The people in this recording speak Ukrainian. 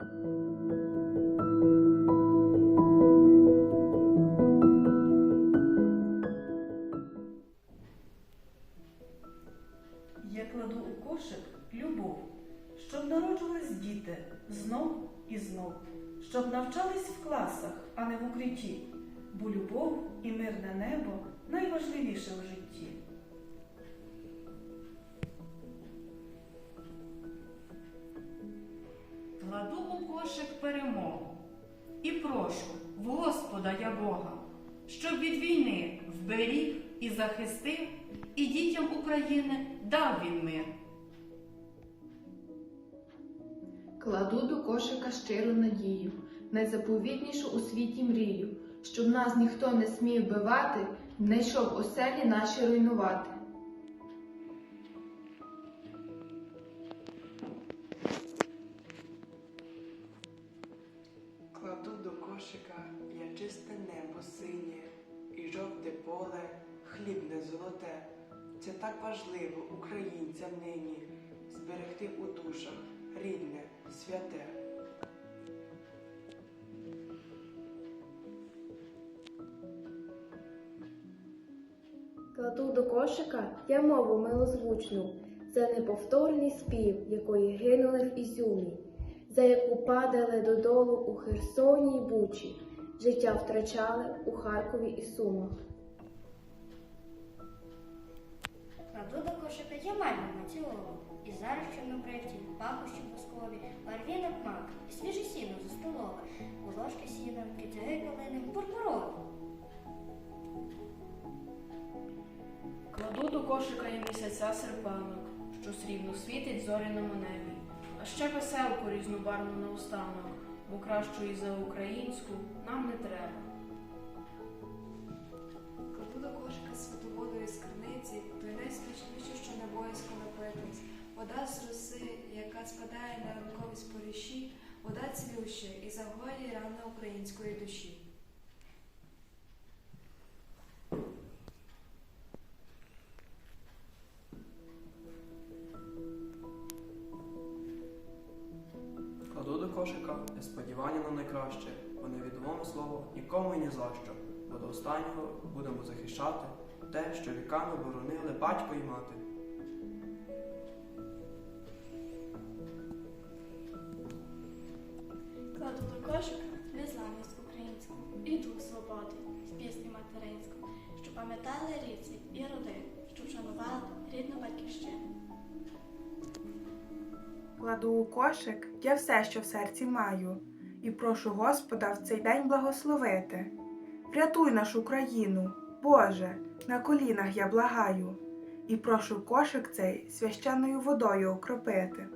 Я кладу у кошик любов, щоб народжувались діти знов і знов, щоб навчались в класах, а не в укритті, бо любов і мирне небо найважливіше в житті. Кладу у кошик перемогу і прошу в Господа я Бога, щоб від війни вберіг і захистив, і дітям України дав він мир. Кладу до кошика щиру надію, найзаповітнішу у світі мрію, щоб нас ніхто не смів бивати, не йшов оселі наші руйнувати. Кошика я чисте небо синє і жовте поле, хлібне золоте. Це так важливо українцям нині зберегти у душах рідне, святе. Кладу до кошика я мову милозвучну, за неповторний спів, якої гинули в Ізюмі, за яку падали додолу у Херсоні й Бучі, життя втрачали у Харкові і Сумах. Кладу до кошика я мамі маціолу, і зараз чорнобривці, пахощі бускові, барвінок мак, і свіже сіно за столове, волошки сіна, китяги калини, пурпурові. Кладу до кошика і місяця серпанок, що срібно світить зоряному небі, а ще веселку різнобарвну наостанок, бо кращої за українську нам не треба. Кладу кошика святу воду із криниці, той найсмачніше, що не боязко напитись. Вода з роси, яка спадає на ранкові споріші, вода цілюща і загоює рани української душі. Кошика я сподівання на найкраще, бо невідоме слово нікому і ні за що, бо до останнього будемо захищати те, що віками боронили батько і мати. Кладу на кошика Кладу у кошик я все, що в серці маю, і прошу Господа в цей день благословити. Врятуй нашу країну, Боже, на колінах я благаю, і прошу кошик цей священною водою окропити.